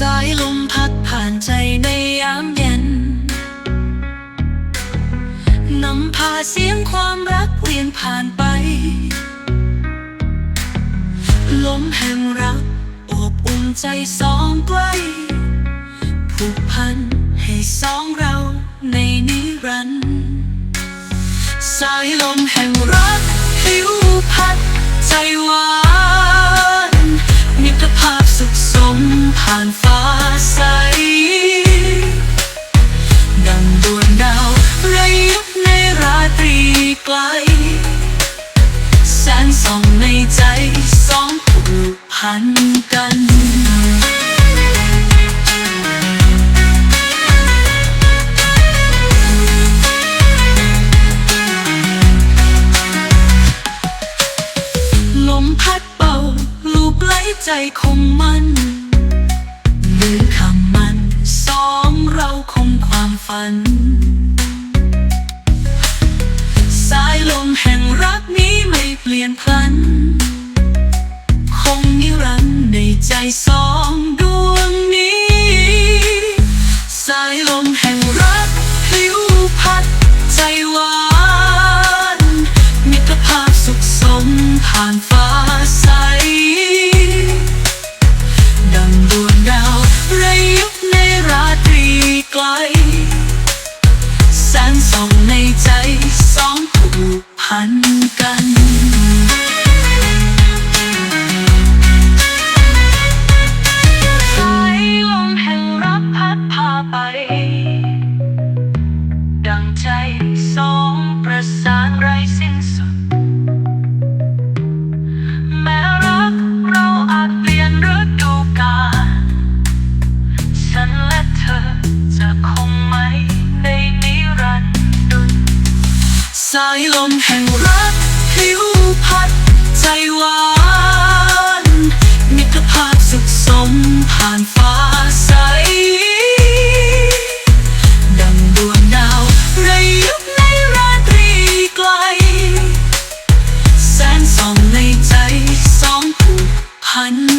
สายลมพัดผ่านใจในยามเย็นนำพาเสียงความรักเวียนผ่านไป ลมแห่งรักอบอุ่นใจสองไกลผูกพันให้สองเราในนิรันดร์สายลมแห่งรักผิวพัด พันกันลมพัดเป่าลูบไหลใจคงมัน ใจสองดวงนี้ สายลมแห่งรักผิวพัดใจหวานมิตรภาพสุขสมผ่านฟ้าใส ดังดวงดาวระยิบในราตรีไกล แสงส่องในใจสองผูกพัน ไป ดังใจสองประสานไร้สิ้นสุด แม้รักเราอาจเปลี่ยนฤดูกาลฉันและเธอจะคงไม่ในนิรันดร์สายลมแห่งรักผิว Honey.